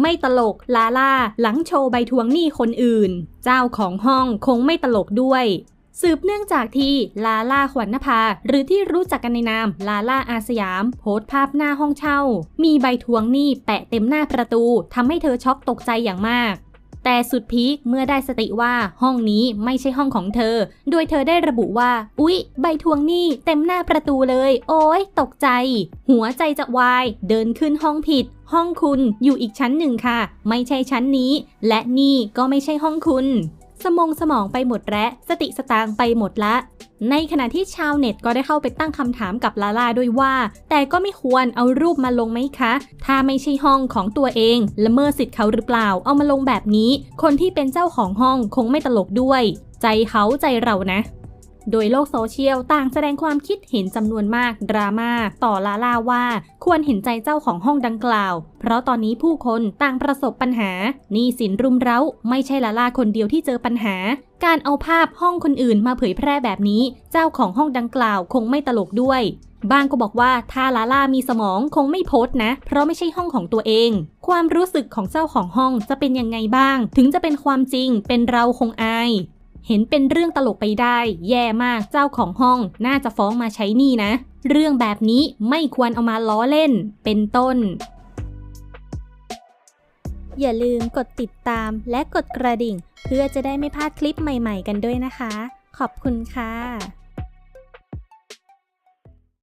ไม่ตลกลาล่า หลังโชว์ใบทวงหนี้คนอื่น เจ้าของห้องคงไม่ตลกด้วยสืบเนื่องจากที่ลาล่าขวัญนภา หรือที่รู้จักกันในนามลาล่าอาสยาม โพสต์ภาพหน้าห้องเช่า มีใบทวงหนี้แปะเต็มหน้าประตูทำให้เธอช็อกตกใจอย่างมาก แต่สุดพีคเมื่อได้สติว่าห้องนี้ไม่ใช่ห้องของเธอ โดยเธอได้ระบุว่า อุ๊ย ใบทวงหนี้เต็มหน้าประตูเลย โอ้ยตกใจ หัวใจจะวาย เดินขึ้นห้องผิด ห้องคุณอยู่อีกชั้นหนึ่งค่ะ ไม่ใช่ชั้นนี้ และนี่ก็ไม่ใช่ห้องคุณ สมองสมองไปหมดและสติสตางไปหมดละ ในขณะที่ชาวเน็ตก็ได้เข้าไปตั้งคำถามกับลาล่าด้วยว่า แต่ก็ไม่ควรเอารูปมาลงไหมคะ ถ้าไม่ใช่ห้องของตัวเองละเมิดสิทธิ์เขาหรือเปล่าเอามาลงแบบนี้ คนที่เป็นเจ้าของห้องคงไม่ตลกด้วย ใจเขาใจเรานะ โดยโลกโซเชียลต่างแสดงความคิดเห็นจำนวนมากดราม่าต่อลาล่าว่า ควรเห็นใจเจ้าของห้องดังกล่าว เพราะตอนนี้ผู้คนต่างประสบปัญหาหนี้สินรุมเร้า ไม่ใช่ลาล่าคนเดียวที่เจอปัญหา การเอาภาพห้องคนอื่นมาเผยแพร่แบบนี้ เจ้าของห้องดังกล่าวคงไม่ตลกด้วยบางก็บอกว่าถ้าลาล่ามีสมองคงไม่โพส์นะ เพราะไม่ใช่ห้องของตัวเอง ความรู้สึกของเจ้าของห้องจะเป็นยังไงบ้าง ถึงจะเป็นความจริงเป็นเราคงอาย เห็นเป็นเรื่องตลกไปได้ แย่มากเจ้าของห้องน่าจะฟ้องมาใช้นี่นะ เรื่องแบบนี้ไม่ควรเอามาล้อเล่น เป็นต้น อย่าลืมกดติดตามและกดกระดิ่ง เพื่อจะได้ไม่พลาดคลิปใหม่ ๆ กันด้วยนะคะ ขอบคุณค่ะ